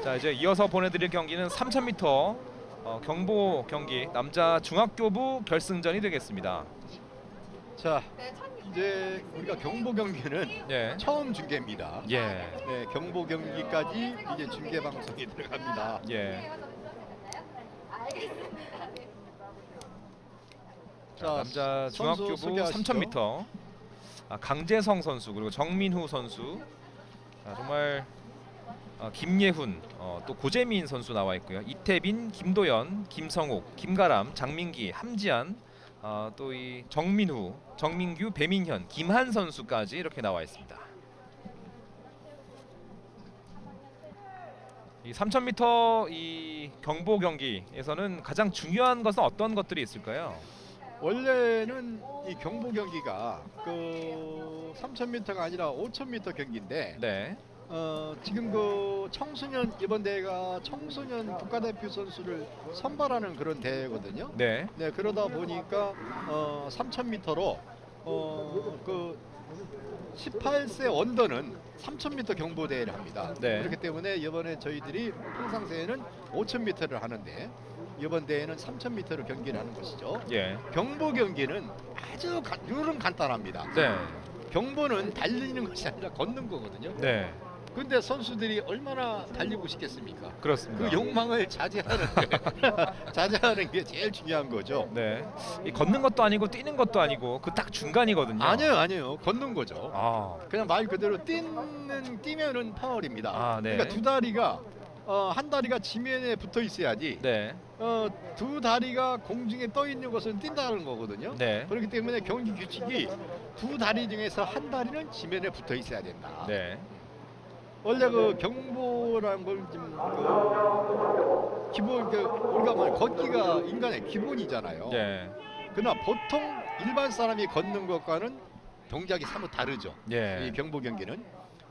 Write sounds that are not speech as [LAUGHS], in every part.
자 이제 이어서 보내드릴 경기는 3,000m 어, 경보 경기 남자 중학교부 결승전이 되겠습니다. 자, 이제 우리가 경보 경기는 예. 처음 중계입니다. 예. 네, 경보 경기까지 이제 중계 방송이 들어갑니다. 예. 자, 자, 남자 중학교부 소개하시죠. 3,000m 아, 강재성 선수 그리고 정민후 선수 아, 정말 아, 김예훈 어, 또 고재민 선수 나와 있고요. 이태빈, 김도연, 김성욱, 김가람, 장민기, 함지한 아, 또이 정민후, 정민규, 배민현, 김한 선수까지 이렇게 나와 있습니다. 이 3000m 이 경보 경기에서는 가장 중요한 것은 어떤 것들이 있을까요? 원래는 이 경보 경기가 그 3,000m가 아니라 5,000m 경기인데 네. 어, 지금 그 청소년 이번 대회가 청소년 국가대표 선수를 선발하는 그런 대회거든요. 네. 네 그러다 보니까 어, 3,000m로 어, 그 18세 언더는 3,000m 경보 대회를 합니다. 네. 그렇기 때문에 이번에 저희들이 평상시에는 5,000m를 하는데 이번 대회는 3,000m로 경기를 하는 것이죠. 예. 경보 경기는 아주 간, 룰은 간단합니다. 네. 경보는 달리는 것이 아니라 걷는 거거든요. 네. 근데 선수들이 얼마나 달리고 싶겠습니까? 그렇습니다. 그 욕망을 자제하는 게 [LAUGHS] 자제하는 게 제일 중요한 거죠. 네. 이 걷는 것도 아니고 뛰는 것도 아니고 그 딱 중간이거든요. 아니에요, 아니에요. 걷는 거죠. 아. 그냥 말 그대로 뛰는 뛰면은 파울입니다. 아, 네. 그러니까 두 다리가 어, 한 다리가 지면에 붙어 있어야지 네. 어, 두 다리가 공중에 떠 있는 것은 뛴다는 거거든요. 네. 그렇기 때문에 경기 규칙이 두 다리 중에서 한 다리는 지면에 붙어 있어야 된다. 네. 원래 그 경보라는 걸좀 그 기본 그 우리가 말 걷기가 인간의 기본이잖아요. 예. 그러나 보통 일반 사람이 걷는 것과는 동작이 사뭇 다르죠. 예. 이 경보 경기는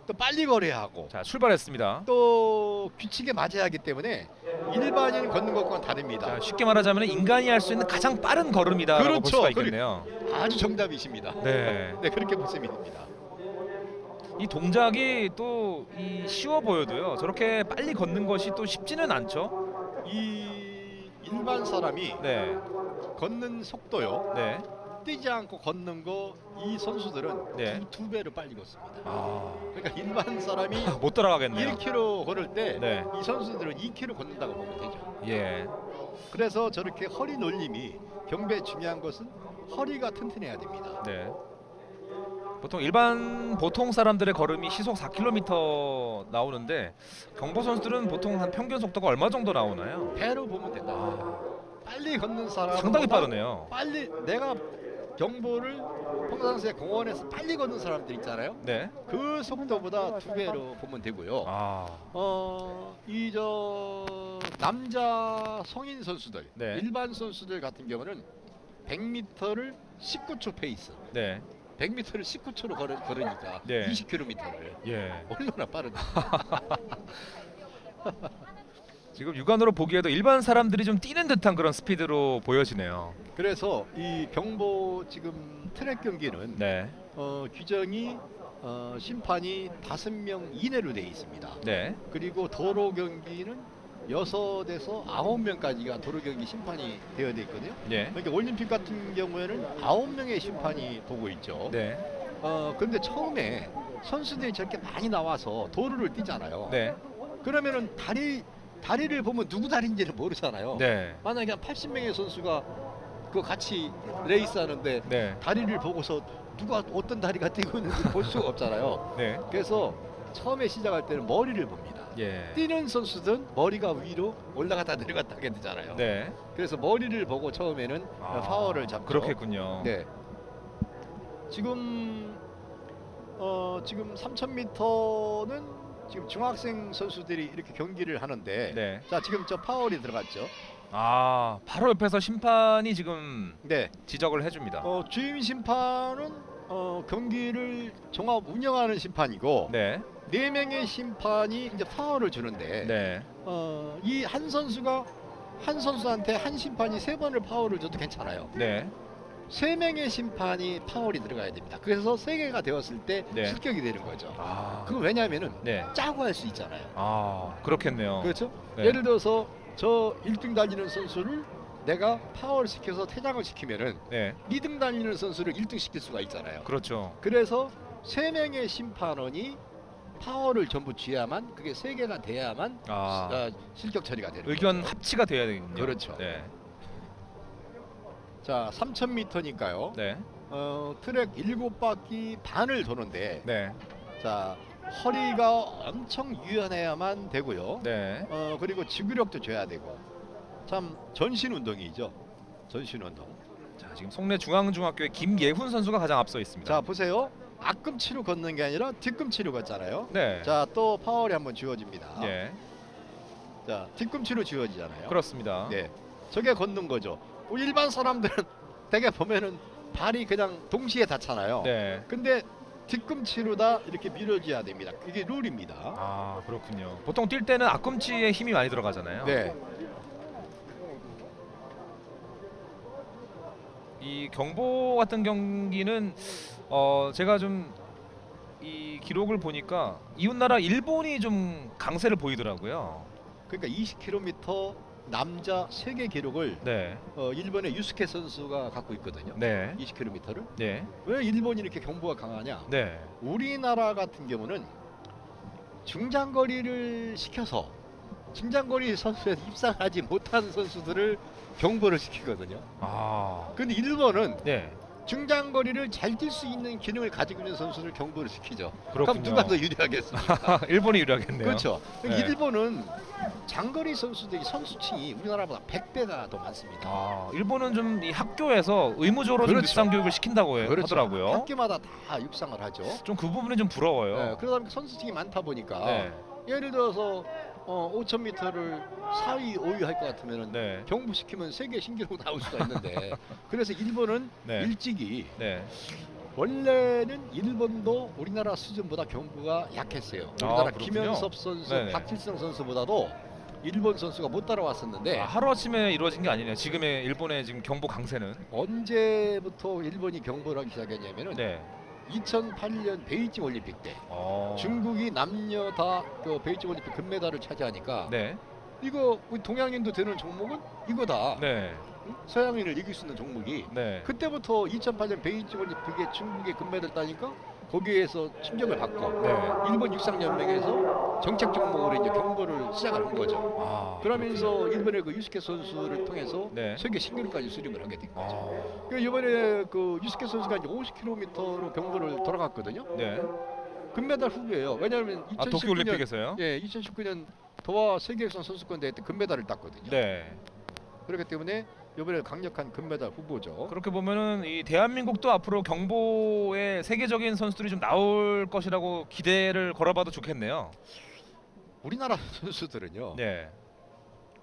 또 빨리 걸어야 하고 자, 출발했습니다. 또 규칙에 맞아야 하기 때문에 일반인 걷는 것과는 다릅니다. 자, 쉽게 말하자면 인간이 할 수 있는 가장 빠른 걸음이다라고 볼 그렇죠. 수가 있겠네요. 아주 정답이십니다. 네. [LAUGHS] 네 그렇게 보시면 됩니다. 이 동작이 또 이 쉬워 보여도요. 저렇게 빨리 걷는 것이 또 쉽지는 않죠. 이 일반 사람이 네. 걷는 속도요. 네. 뛰지 않고 걷는 거 이 선수들은 네. 두, 두 배로 빨리 걷습니다. 아. 그러니까 일반 사람이 못 따라가겠네요. 1km 걸을 때 이 네. 선수들은 2km 걷는다고 보면 되죠. 예. 그래서 저렇게 허리 놀림이 경배에 중요한 것은 허리가 튼튼해야 됩니다. 네. 보통 일반 보통 사람들의 걸음이 시속 4km 나오는데 경보 선수들은 보통 한 평균 속도가 얼마 정도 나오나요? 배로 보면 된다. 아, 빨리 걷는 사람 상당히 빠르네요. 빨리 내가 경보를 평상시에 공원에서 빨리 걷는 사람들 있잖아요. 네. 그 속도보다 두 배로 보면 되고요. 아, 어, 이 저 남자 성인 선수들, 네. 일반 선수들 같은 경우는 100m를 19초 페이스. 네. 100m를 19초로 걸으, 걸으니까 네. 20km를 예. 얼마나 빠른가. [LAUGHS] 지금 육안으로 보기에도 일반 사람들이 좀 뛰는 듯한 그런 스피드로 보여지네요. 그래서 이 경보 지금 트랙 경기는 네. 어, 규정이 어, 심판이 다섯 명 이내로 되어 있습니다. 네. 그리고 도로 경기는 여섯에서 아홉 명까지가 도로 경기 심판이 되어 있거든요. 네. 그러니까 올림픽 같은 경우에는 아홉 명의 심판이 보고 있죠. 네. 어, 그런데 처음에 선수들이 저렇게 많이 나와서 도로를 뛰잖아요. 네. 그러면은 다리 다리를 보면 누구 다리인지를 모르잖아요. 네. 만약에 한 80명의 선수가 그 같이 레이스 하는데 네. 다리를 보고서 누가 어떤 다리가 뛰고 있는지 볼 수가 없잖아요. 네. 그래서 처음에 시작할 때는 머리를 봅니다. 예. 뛰는 선수든 머리가 위로 올라갔다 내려갔다 하게 되잖아요. 네. 그래서 머리를 보고 처음에는 아, 파워를 잡죠. 그렇겠군요. 네. 지금 어 지금 3000m는 지금 중학생 선수들이 이렇게 경기를 하는데 네. 자 지금 저 파월이 들어갔죠. 아, 바로 옆에서 심판이 지금 네. 지적을 해줍니다. 어 주임 심판은 어 경기를 종합 운영하는 심판이고 네. 네 명의 심판이 이제 파워를 주는데 네. 어, 이 한 선수가 한 선수한테 한 심판이 세 번을 파워를 줘도 괜찮아요. 네. 세 명의 심판이 파월이 들어가야 됩니다. 그래서 세 개가 되었을 때 네. 실격이 되는 거죠. 아, 그건 왜냐하면은 네. 짜고 할 수 있잖아요. 아, 그렇겠네요. 그렇죠? 네. 예를 들어서 저 1등 달리는 선수를 내가 파월 시켜서 퇴장을 시키면은 네, 2등 달리는 선수를 1등 시킬 수가 있잖아요. 그렇죠. 그래서 세 명의 심판원이 파워를 전부 쥐야만 그게 세 개가 돼야만 아, 아, 실격 처리가 되는 의견 거죠. 합치가 돼야 되군요. 그렇죠. 네, 자 3,000m니까요. 네, 어, 트랙 7바퀴 반을 도는데 네, 자 허리가 엄청 유연해야만 되고요. 네. 어, 그리고 지구력도 줘야 되고 참 전신 운동이죠. 전신 운동. 자, 지금 송내 중앙중학교의 김예훈 선수가 가장 앞서 있습니다. 자 보세요. 앞꿈치로 걷는 게 아니라 뒤꿈치로 걷잖아요. 네, 자 또 파월이 한번 지워집니다. 예, 자 뒤꿈치로 지워지잖아요. 그렇습니다. 네, 저게 걷는 거죠. 뭐 일반 사람들은 [LAUGHS] 대개 보면은 발이 그냥 동시에 닿잖아요. 네. 근데 뒤꿈치로 다 이렇게 밀어줘야 됩니다. 이게 룰입니다. 아, 그렇군요. 보통 뛸 때는 앞꿈치에 힘이 많이 들어가잖아요. 네, 이 경보 같은 경기는 어 제가 좀 이 기록을 보니까 이웃 나라 일본이 좀 강세를 보이더라고요. 그러니까 20km 남자 세계 기록을 네, 어, 일본의 유스케 선수가 갖고 있거든요. 네, 20km를 네, 왜 일본이 이렇게 경보가 강하냐? 네. 우리나라 같은 경우는 중장거리를 시켜서 중장거리 선수에 입상하지 못한 선수들을 경보를 시키거든요. 아, 근데 일본은 네, 중장거리를 잘 뛸 수 있는 기능을 가지고 있는 선수를 경보를 시키죠. 그럼 그렇군요. 누가 더 유리하겠습니까? [LAUGHS] 일본이 유리하겠네요. 그렇죠. 네. 일본은 장거리 선수들이 선수층이 우리나라보다 100배가 더 많습니다. 아, 일본은 좀이 학교에서 의무적으로 좀 그렇죠. 육상 교육을 시킨다고 해- 하더라고요. 학교마다 다 육상을 하죠. 좀 그 부분이 좀 부러워요. 네, 그러다 보니까 선수층이 많다 보니까 네, 예를 들어서 어, 5,000m를 4위, 5위 할 것 같으면 네, 경부시키면 세계 신기록 나올 수가 있는데 [LAUGHS] 그래서 일본은 네, 일찍이 네. 원래는 일본도 우리나라 수준보다 경부가 약했어요. 아, 우리나라 그렇군요. 김현섭 선수, 네네. 박필성 선수보다도 일본 선수가 못 따라왔었는데 아, 하루 아침에 이루어진 게 아니네요. 지금의 일본의 지금 경보 강세는. 언제부터 일본이 경보를 하기 시작했냐면은 네. 2008년 베이징 올림픽 때 어. 중국이 남녀 다 그 베이징 올림픽 금메달을 차지하니까 네. 이거 우리 동양인도 되는 종목은 이거다. 네. 응? 서양인을 이길 수 있는 종목이 네. 그때부터 2008년 베이징 올림픽에 중국의 금메달 따니까 거기에서 침정을 받고 네. 일본 육상연맹에서 정책 종목으로 이제 경보를 시작을 한 거죠. 아. 그러면서 일본의 그 유스케 선수를 통해서 네. 세계 신기록까지 수립을 하게 된 거죠. 아. 그 이번에 그 유스케 선수가 이제 50km로 경보를 돌아갔거든요. 네. 금메달 후보예요. 왜냐하면 아 2019년 도쿄 올림픽에서요? 예, 2019년 도하 세계육상 선수권 대회 때 금메달을 땄거든요. 네. 그렇기 때문에 이번에 강력한 금메달 후보죠. 그렇게 보면은 이 대한민국도 앞으로 경보에 세계적인 선수들이 좀 나올 것이라고 기대를 걸어봐도 좋겠네요. 우리나라 [LAUGHS] 선수들은요 네.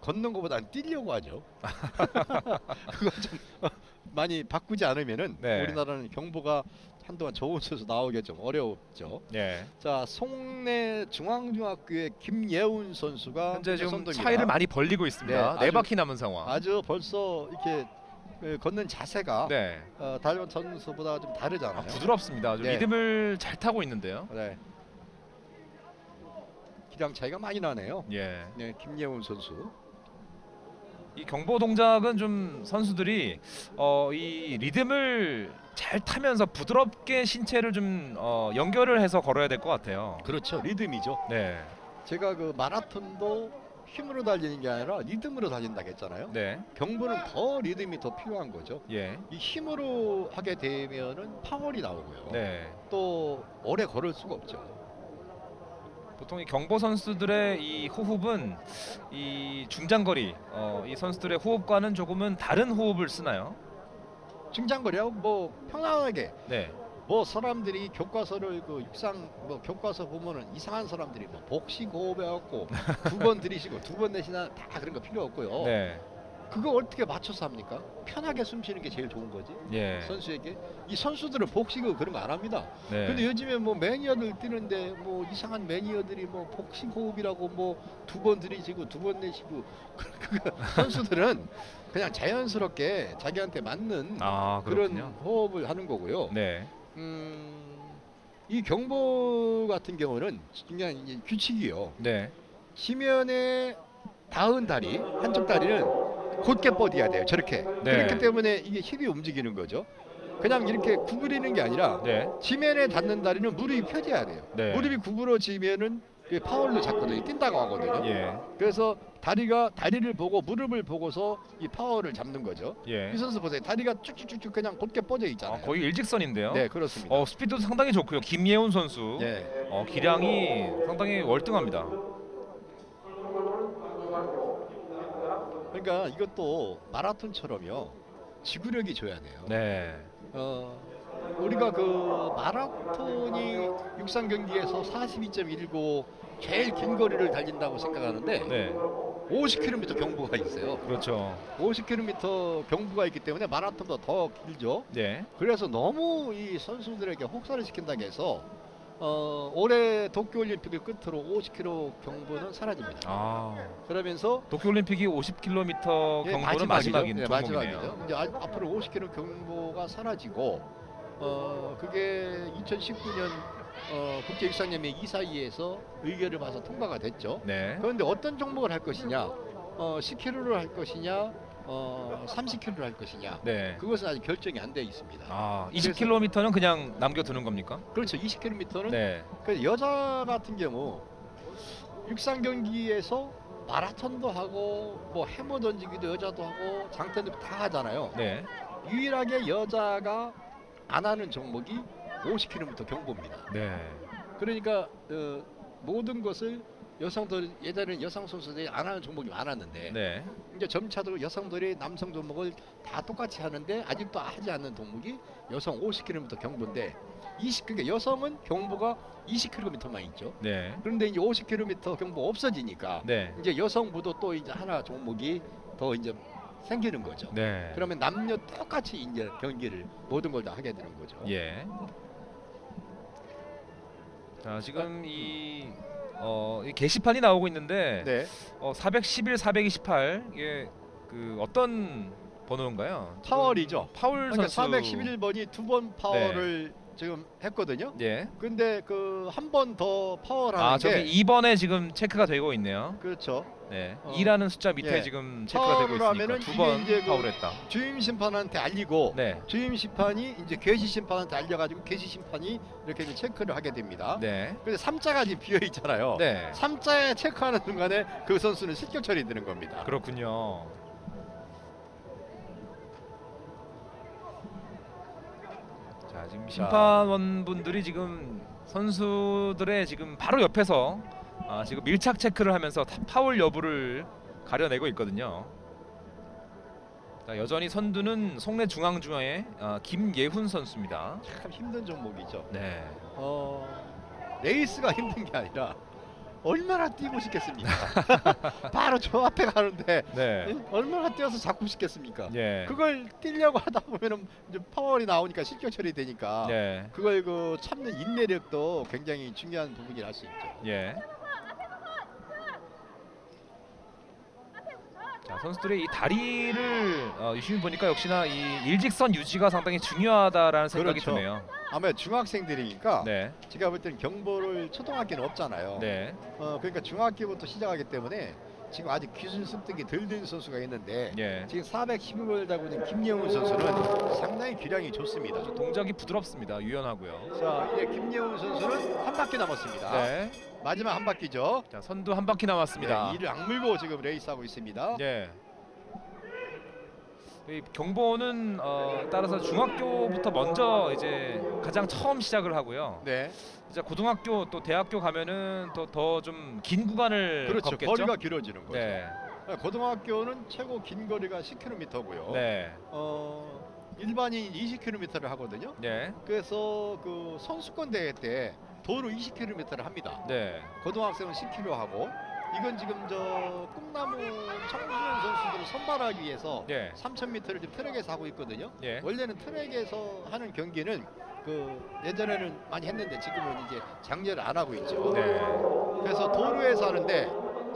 걷는 것보다는 뛰려고 하죠. [LAUGHS] 그거 좀 많이 바꾸지 않으면은 네. 우리나라는 경보가 한동안 좋은 선수 나오기 좀 어렵죠. 네. 자 송내 중앙중학교의 김예훈 선수가 현재 지금 선두입니다. 차이를 많이 벌리고 있습니다. 네, 네, 아주- 바퀴 남은 상황. 아주 벌써 이렇게 그 걷는 자세가 네. 어, 다른 선수보다 좀 다르잖아요. 아, 부드럽습니다. 아주 네. 리듬을 잘 타고 있는데요. 네. 기량 차이가 많이 나네요. 예. 네, 김예훈 선수. 이 경보 동작은 좀 선수들이 어, 이 리듬을 잘 타면서 부드럽게 신체를 좀 어, 연결을 해서 걸어야 될 것 같아요. 그렇죠. 리듬이죠. 네. 제가 그 마라톤도 힘으로 달리는 게 아니라 리듬으로 달린다고 했잖아요. 네. 경보는 더 리듬이 더 필요한 거죠. 예. 이 힘으로 하게 되면은 파월이 나오고요. 네. 또 오래 걸을 수가 없죠. 보통 이 경보 선수들의 이 호흡은 이 중장거리 어, 이 선수들의 호흡과는 조금은 다른 호흡을 쓰나요? 중장거리하고 뭐 편안하게 네. 뭐 사람들이 교과서를 그 육상 뭐 교과서 보면은 이상한 사람들이 뭐 복식 호흡해갖고 두 번 들이쉬고 두 번 내쉬나 다 그런 거 필요 없고요. 네. 그거 어떻게 맞춰서 합니까? 편하게 숨 쉬는 게 제일 좋은 거지. 예. 선수에게 이 선수들은 복싱을 그런 거 안 합니다. 네. 근데 요즘에 뭐 매니어들 뛰는데 뭐 이상한 매니어들이 뭐 복싱 호흡이라고 뭐 두 번 들이쉬고 두 번 내쉬고 [LAUGHS] 그 선수들은 그냥 자연스럽게 자기한테 맞는 아 그런 그렇군요. 호흡을 하는 거고요. 네. 음, 이 경보 같은 경우는 그냥 이제 규칙이요. 네. 지면에 닿은 다리 한쪽 다리는 곧게 뻗어야 돼요. 저렇게. 네. 그렇기 때문에 이게 힙이 움직이는 거죠. 그냥 이렇게 구부리는 게 아니라 네. 지면에 닿는 다리는 무릎이 펴져야 돼요. 네. 무릎이 구부러지면은 이게 파울로 잡거든요. 뛴다고 하거든요. 예. 그래서 다리가 다리를 보고 무릎을 보고서 이 파워를 잡는 거죠. 예. 이 선수 보세요. 다리가 쭉쭉쭉쭉 그냥 곧게 뻗어 있잖아요. 아, 거의 일직선인데요. 네, 그렇습니다. 어 스피드도 상당히 좋고요. 김예훈 선수. 네. 어 기량이 상당히 월등합니다. 그러니까 이것도 마라톤처럼요. 지구력이 줘야 돼요. 네. 어, 우리가 그 마라톤이 육상 경기에서 42.195 제일 긴 거리를 달린다고 생각하는데 네. 50km 경보가 있어요. 그렇죠. 50km 경보가 있기 때문에 마라톤보다 더 길죠. 네. 그래서 너무 이 선수들에게 혹사를 시킨다고 해서 어, 올해 도쿄올림픽을 끝으로 50km 경보는 사라집니다. 아 그러면서 도쿄올림픽이 50km 예, 경보는. 마지막인 네, 종목이네요. 마지막이죠. 이제 아- 앞으로 50km 경보가 사라지고 어 그게 2019년 어, 국제육상연맹 이사위에서 의결을 봐서 통과가 됐죠. 네. 그런데 어떤 종목을 할 것이냐, 어, 10km를 할 것이냐, 어, 30km를 할 것이냐, 네. 그것은 아직 결정이 안 돼 있습니다. 아 그래서- 20km는 그냥 남겨두는 겁니까? 그렇죠. 20km는 네. 그 여자 같은 경우 육상 경기에서 마라톤도 하고 뭐 해머 던지기도 여자도 하고 장태도 다 하잖아요. 네. 유일하게 여자가 안 하는 종목이 50km 경보입니다. 네. 그러니까 어, 모든 것을 여성들 예전에는 여성 선수들이 안 하는 종목이 많았는데 네. 이제 점차도 여성들이 남성 종목을 다 똑같이 하는데 아직도 하지 않는 종목이 여성 50km 경보인데 20 그러니까 여성은 경보가 20km만 있죠. 네. 그런데 이제 50km 경보 없어지니까 네. 이제 여성부도 또 이제 하나 종목이 더 이제 생기는 거죠. 네. 그러면 남녀 똑같이 이제 경기를 모든 걸 다 하게 되는 거죠. 예. 자 지금 이 어, 이 게시판이 나오고 있는데 네. 어, 411, 428 이게 그 어떤 번호인가요? 파월이죠. 파울 그러니까 선수. 411번이 두 번 파워를 지금 했거든요. 예. 근데 그 한 번 더 파워라는 아 게 저기 2번에 지금 체크가 되고 있네요. 그렇죠. 네. 어. 2라는 숫자 밑에 예. 지금 체크가 되고 파울을 있으니까 하면은 두 이게 번 이제 그 파울했다. 주임 심판한테 알리고 네. 주임 심판이 이제 괴시 심판한테 알려가지고 괴시 심판이 이렇게 이제 체크를 하게 됩니다. 네. 근데 3자가 지금 비어 있잖아요. 네. 3자에 체크하는 [LAUGHS] 순간에 그 선수는 실격 처리되는 겁니다. 그렇군요. 지금 심판원분들이 지금 선수들의 지금 바로 옆에서 아, 지금 밀착 체크를 하면서 타- 파울 여부를 가려내고 있거든요. 자, 여전히 선두는 송내 중앙중앙의 아, 김예훈 선수입니다. 참 힘든 종목이죠. 네. 어, 레이스가 힘든 게 아니라 얼마나 뛰고 싶겠습니까? [LAUGHS] 바로 저 앞에 가는데 네. 얼마나 뛰어서 잡고 싶겠습니까? 예. 그걸 뛰려고 하다 보면은 이제 파월이 나오니까 실격 처리되니까 네. 그걸 그 참는 인내력도 굉장히 중요한 부분이라 할 수 있죠. 예. 자 선수들의 이 다리를 어, 유심히 보니까 역시나 이 일직선 유지가 상당히 중요하다라는 생각이 그렇죠. 드네요. 아마 중학생들이니까 네, 제가 볼 때는 경보를 초등학교는 없잖아요. 네, 어, 그러니까 중학교부터 시작하기 때문에 지금 아직 기술 습득이 덜 된 선수가 있는데 예. 지금 410을 달고 있는 김예훈 선수는 상당히 기량이 좋습니다. 동작이 부드럽습니다. 유연하고요. 자 이제 김예훈 선수는 한 바퀴 남았습니다. 네. 마지막 한 바퀴죠. 자 선두 한 바퀴 남았습니다. 네, 이를 악물고 지금 레이스하고 있습니다. 예. 이 경보는 어, 따라서 중학교부터 먼저 이제 가장 처음 시작을 하고요. 네, 이제 고등학교 또 대학교 가면은 또더좀 긴 구간을 그렇죠. 걷겠죠. 거리가 길어지는 거죠. 네, 고등학교는 최고 긴 거리가 10km고요. 네, 어, 일반인 20km를 하거든요. 네, 그래서 그 선수권 대회 때 도로 20km를 합니다. 네. 고등학생은 10km 하고 이건 지금 저 꿈나무 청소년 선수들을 선발하기 위해서 예. 3,000m를 지금 트랙에서 하고 있거든요. 예. 원래는 트랙에서 하는 경기는 그 예전에는 많이 했는데 지금은 이제 장려를 안 하고 있죠. 네. 그래서 도로에서 하는데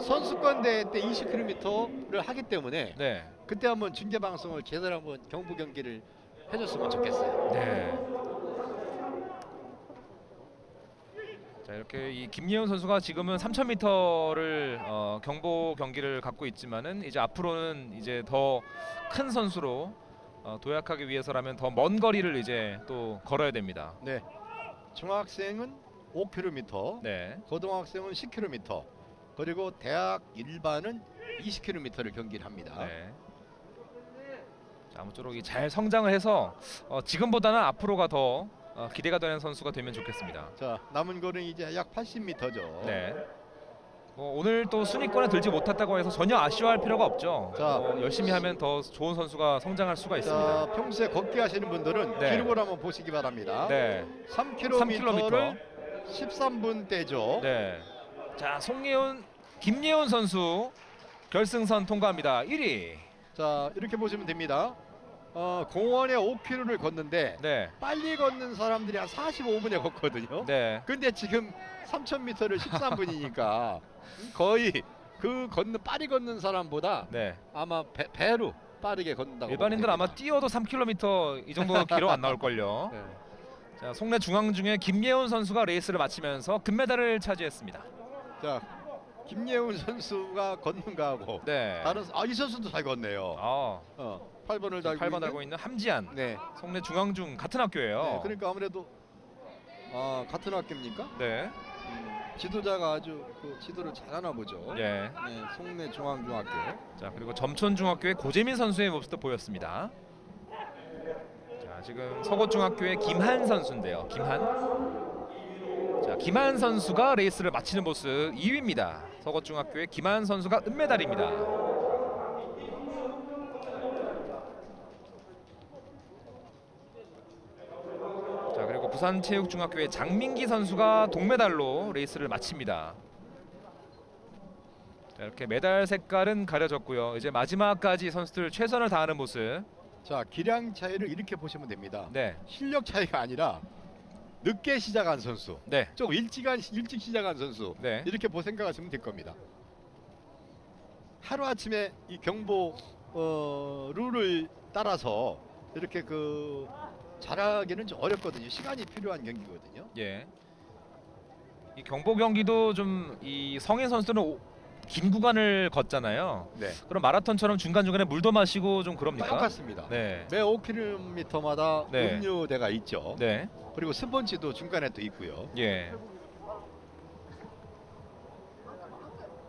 선수권 대회 때 20km를 하기 때문에 네. 그때 한번 중계 방송을 제대로 한번 경부 경기를 해줬으면 좋겠어요. 네. 자 이렇게 이 김예훈 선수가 지금은 3,000m를 어, 경보 경기를 갖고 있지만은 이제 앞으로는 이제 더 큰 선수로 어, 도약하기 위해서라면 더 먼 거리를 이제 또 걸어야 됩니다. 네. 중학생은 5km, 네. 고등학생은 10km, 그리고 대학 일반은 20km를 경기를 합니다. 네. 자, 아무쪼록 이 잘 성장을 해서 어, 지금보다는 앞으로가 더 어, 기대가 되는 선수가 되면 좋겠습니다. 자 남은 거는 이제 약 80m죠. 네. 뭐 오늘 또 순위권에 들지 못했다고 해서 전혀 아쉬워할 필요가 없죠. 자. 어, 열심히 하면 더 좋은 선수가 성장할 수가 자 있습니다. 평소에 걷기 하시는 분들은 네. 기록을 한번 보시기 바랍니다. 네. 3km를 13분 대죠. 네. 자, 송예훈, 김예훈 선수 결승선 통과합니다. 1위. 자 이렇게 보시면 됩니다. 어, 공원에 5km를 걷는데 네. 빨리 걷는 사람들이 한 45분에 걷거든요. 네. 근데 지금 3,000m를 13분이니까 [LAUGHS] 거의 그 걷는 빨리 걷는 사람보다 네. 아마 배, 배로 빠르게 걷는다고. 일반인들 아마. 뛰어도 3km 이 정도 [LAUGHS] 기록 안 나올 걸요. 네. 자, 송내 중앙 중에 김예훈 선수가 레이스를 마치면서 금메달을 차지했습니다. 자 김예훈 선수가 걷는 거하고 네. 다른 아 이 선수도 잘 걷네요. 아, 어, 8번을 달고 8번 있는. 달고 있는 함지한. 네. 송내 중앙중 같은 학교예요. 네. 그러니까 아무래도 아, 같은 학교입니까? 네. 음, 지도자가 아주 그 지도를 잘하나 보죠. 예. 네, 송내 중앙중학교. 자 그리고 점촌 중학교의 고재민 선수의 모습도 보였습니다. 자 지금 서고 중학교의 김한 선수인데요. 김한. 자 김한 선수가 레이스를 마치는 모습 2위입니다. 서고 중학교의 김한 선수가 은메달입니다. 자 그리고 부산체육중학교의 장민기 선수가 동메달로 레이스를 마칩니다. 자, 이렇게 메달 색깔은 가려졌고요. 이제 마지막까지 선수들 최선을 다하는 모습. 자 기량 차이를 이렇게 보시면 됩니다. 네, 실력 차이가 아니라 늦게 시작한 선수, 네, 좀 일찍한 일찍 시작한 선수 네, 이렇게 보 생각하시면 될 겁니다. 하루 아침에 이 경보 어, 룰을 따라서 이렇게 그 잘하기는 좀 어렵거든요. 시간이 필요한 경기거든요. 예. 이 경보 경기도 좀 이 성인 선수들은 오- 긴 구간을 걷잖아요. 네, 그럼 마라톤처럼 중간 중간에 물도 마시고 좀 그럽니까? 똑같습니다. 네, 매 5km마다 네. 음료대가 있죠. 네, 그리고 스펀지도 중간에 또 있고요. 예,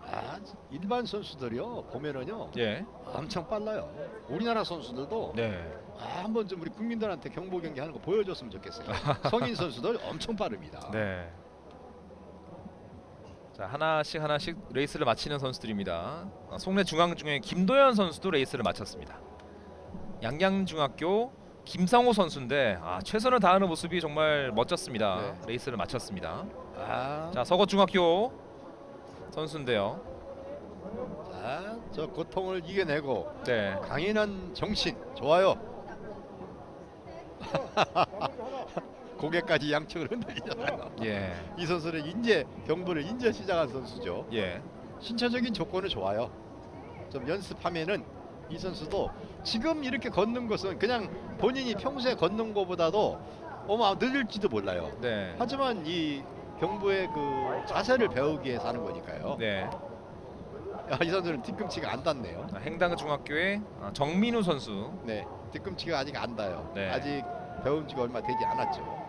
아, 일반 선수들이요 보면은요 예, 엄청 빨라요. 우리나라 선수들도 네. 아, 한번 좀 우리 국민들한테 경보 경기 하는 거 보여줬으면 좋겠어요. 성인 선수들 엄청 빠릅니다. [LAUGHS] 네. 자 하나씩 하나씩 레이스를 마치는 선수들입니다. 어, 송내 중앙 중에 김도현 선수도 레이스를 마쳤습니다. 양양중학교 김상호 선수인데 아, 최선을 다하는 모습이 정말 멋졌습니다. 네. 레이스를 마쳤습니다. 아, 자 서거 중학교 선수인데요. 자, 저 고통을 이겨내고 네, 강인한 정신 좋아요. [LAUGHS] 고개까지 양측을 흔들리잖아요. 예, 이 선수는 인제 경보를 인제 시작한 선수죠. 예, 신체적인 조건은 좋아요. 좀 연습하면은 이 선수도 지금 이렇게 걷는 것은 그냥 본인이 평소에 걷는 것보다도 어마 늦을지도 몰라요. 네, 하지만 이 경보의 그 자세를 배우기 위해서 하는 거니까요. 네. 야, 이 선수는 뒤꿈치가 안 닿네요. 자, 행당 중학교의 아, 정민우 선수. 네, 뒤꿈치가 아직 안 닿아요. 네. 아직 배운 지가 얼마 되지 않았죠.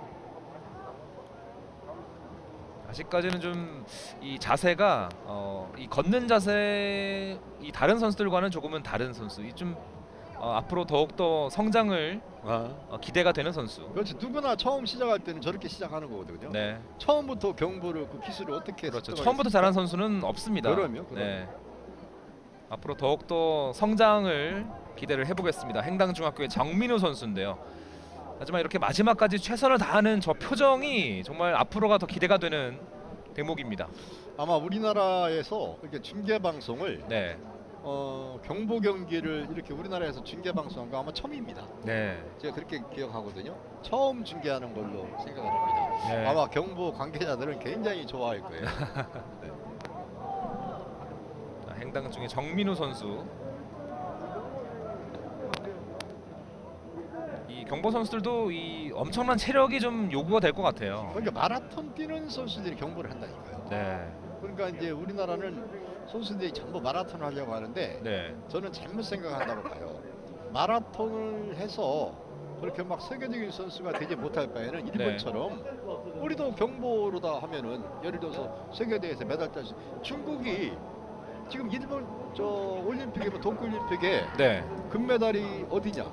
아직까지는 좀 이 자세가 어, 이 걷는 자세 이 다른 선수들과는 조금은 다른 선수. 이좀 어, 앞으로 더욱 더 성장을 어, 기대가 되는 선수. 그렇죠. 누구나 처음 시작할 때는 저렇게 시작하는 거거든요. 네, 처음부터 경보를 그 기술을 어떻게 그렇죠. 처음부터 수 잘하는 선수는 없습니다. 그럼요, 그럼요. 네. 앞으로 더욱 더 성장을 기대를 해보겠습니다. 행당중학교의 정민우 선수인데요. 하지만 이렇게 마지막까지 최선을 다하는 저 표정이 정말 앞으로가 더 기대가 되는 대목입니다. 아마 우리나라에서 이렇게 중계 방송을 네, 어, 경보 경기를 이렇게 우리나라에서 중계 방송한 거 아마 처음입니다. 네, 제가 그렇게 기억하거든요. 처음 중계하는 걸로 생각을 합니다. 네. 아마 경보 관계자들은 굉장히 좋아할 거예요. 자, [LAUGHS] 행당 중에 정민우 선수. 이 경보 선수들도 이 엄청난 체력이 좀 요구가 될 것 같아요. 그러니까 마라톤 뛰는 선수들이 경보를 한다니까요. 네, 그러니까 이제 우리나라는 선수들이 전부 마라톤을 하려고 하는데 네, 저는 잘못 생각한다고 봐요. 마라톤을 해서 그렇게 막 세계적인 선수가 되지 못할 바에는 일본처럼 우리도 경보로다 하면은 예를 들어서 세계대회에서 메달 딸수 중국이 지금 일본 저 올림픽에 뭐 동계올림픽에 네, 금메달이 어디냐?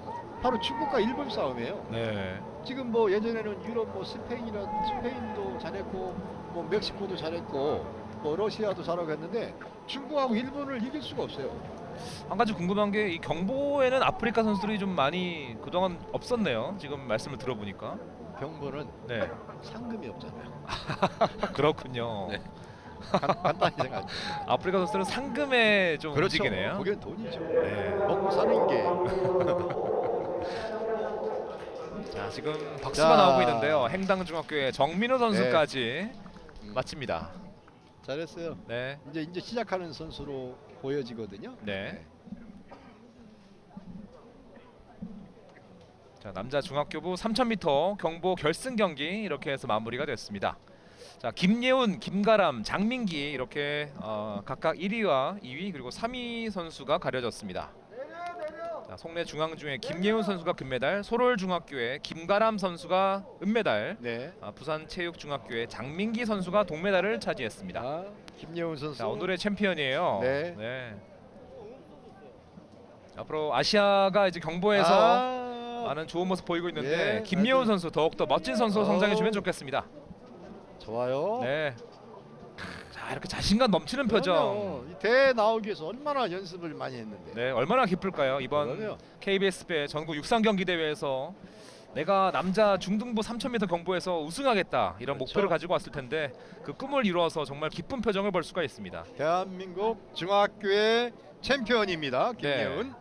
바로 중국과 일본 싸움이에요. 네, 지금 뭐 예전에는 유럽 뭐 스페인이나 스페인도 잘했고 뭐 멕시코도 잘했고 뭐 러시아도 잘하고 했는데 중국하고 일본을 이길 수가 없어요. 한 가지 궁금한 게 이 경보에는 아프리카 선수들이 좀 많이 그동안 없었네요. 지금 말씀을 들어보니까. 경보는 네, 상금이 없잖아요. [LAUGHS] 그렇군요. 네. 간, 간단히 생각해. 아프리카 선수들은 상금에 좀 그렇죠. 움직이네요. 거기는 돈이죠. 네. 먹고 사는 게 [LAUGHS] 자, 지금 박수가 자. 나오고 있는데요. 행당 중학교의 정민호 선수까지 음, 마칩니다. 잘했어요. 네, 이제 이제 시작하는 선수로 보여지거든요. 네. 자 남자 중학교부 3000m 경보 결승 경기 이렇게 해서 마무리가 됐습니다. 자 김예훈, 김가람, 장민기 이렇게 어, 각각 1위와 2위 그리고 3위 선수가 가려졌습니다. 자, 송내 중앙중의 김예훈 선수가 금메달, 소롤 중학교의 김가람 선수가 은메달, 네. 아, 부산 체육중학교의 장민기 선수가 동메달을 차지했습니다. 자, 김예훈 선수. 자 오늘의 챔피언이에요. 네. 앞으로 아시아가 이제 경보에서 아, 많은 좋은 모습 보이고 있는데 예, 김예훈 선수 더욱 더 멋진 선수로 성장해 주면 어. 좋겠습니다. 좋아요. 네. 자 이렇게 자신감 넘치는 표정. 그럼요. 이 대회 나오기 위해서 얼마나 연습을 많이 했는데. 네 얼마나 기쁠까요 이번 그럼요. KBS 배 전국 육상 경기 대회에서 내가 남자 중등부 3000m 경보에서 우승하겠다 이런 그렇죠. 목표를 가지고 왔을 텐데 그 꿈을 이루어서 정말 기쁜 표정을 볼 수가 있습니다. 대한민국 중학교의 챔피언입니다. 네. 김예훈.